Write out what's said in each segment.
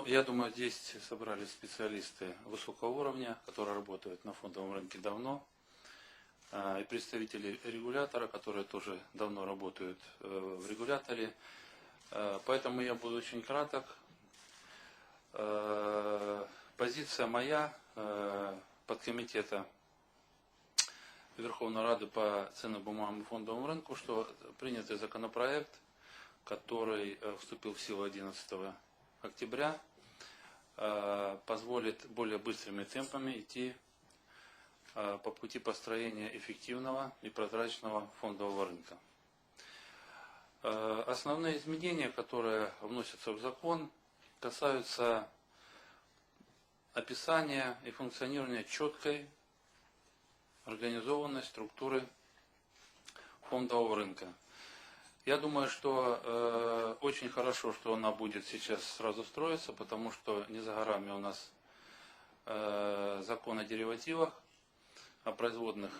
Ну, я думаю, здесь собрались специалисты высокого уровня, которые работают на фондовом рынке давно, а, и представители регулятора, которые тоже давно работают э, в регуляторе. А, Поэтому я буду очень краток. Э, Позиция моя, э, подкомитета Верховной Рады по ценным бумагам и фондовому рынку, что принятый законопроект, который э, вступил в силу 11 октября, позволит более быстрыми темпами идти э, по пути построения эффективного и прозрачного фондового рынка. Э, Основные изменения, которые вносятся в закон, касаются описания и функционирования четкой организованной структуры фондового рынка. Я думаю, что э, очень хорошо, что она будет сейчас сразу строиться, потому что не за горами у нас э, закон о деривативах, о производных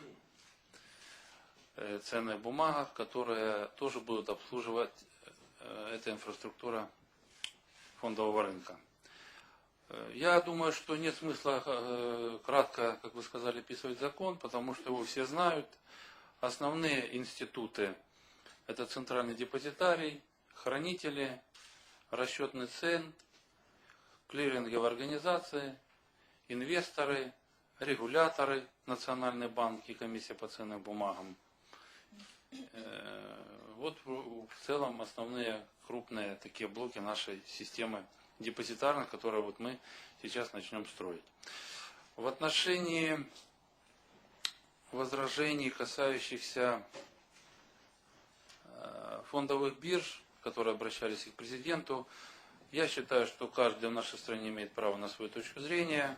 э, ценных бумагах, которые тоже будут обслуживать э, эта инфраструктура фондового рынка. Э, Я думаю, что нет смысла э, кратко, как вы сказали, описывать закон, потому что его все знают. Основные институты – это центральный депозитарий, хранители, расчетный цен, клиринговые организации, инвесторы, регуляторы, Национальный банк и комиссия по ценным бумагам. Э, Вот в целом основные крупные такие блоки нашей системы депозитарных, которые вот мы сейчас начнем строить. В отношении возражений, касающихся фондовых бирж, которые обращались к президенту, я считаю, что каждый в нашей стране имеет право на свою точку зрения.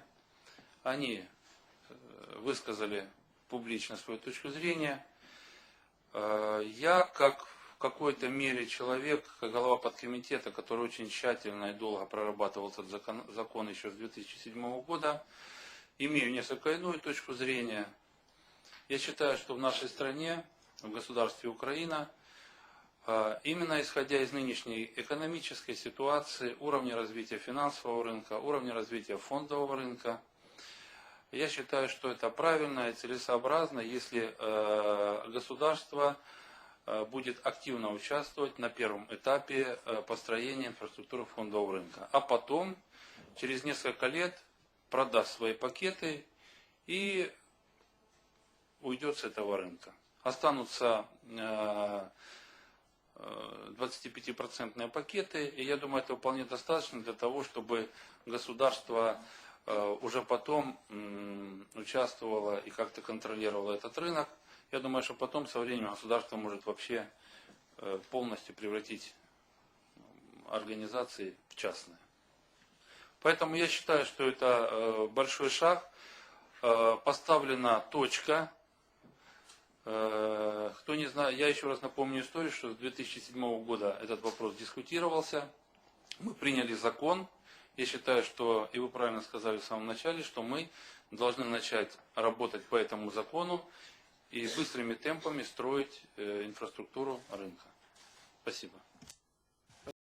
Они э, высказали публично свою точку зрения. Э, Я, как в какой-то мере человек, как глава подкомитета, который очень тщательно и долго прорабатывал этот закон, закон еще с 2007 года, имею несколько иную точку зрения. Я считаю, что в нашей стране, в государстве Украина, э, именно исходя из нынешней экономической ситуации, уровня развития финансового рынка, уровня развития фондового рынка, я считаю, что это правильно и целесообразно, если э, государство э, будет активно участвовать на первом этапе э, построения инфраструктуры фондового рынка. А потом, через несколько лет, продаст свои пакеты и уйдет с этого рынка. Останутся э, э, 25% пакеты, и я думаю, это вполне достаточно для того, чтобы государство э, уже потом участвовало и как-то контролировало этот рынок. Я думаю, что потом со временем государство может вообще э, полностью превратить организации в частные. Поэтому я считаю, что это э, большой шаг. Поставлена точка. Кто не знает, я еще раз напомню историю, что с 2007 года этот вопрос дискутировался. Мы приняли закон. Я считаю, что, и вы правильно сказали в самом начале, что мы должны начать работать по этому закону и быстрыми темпами строить э, инфраструктуру рынка. Спасибо.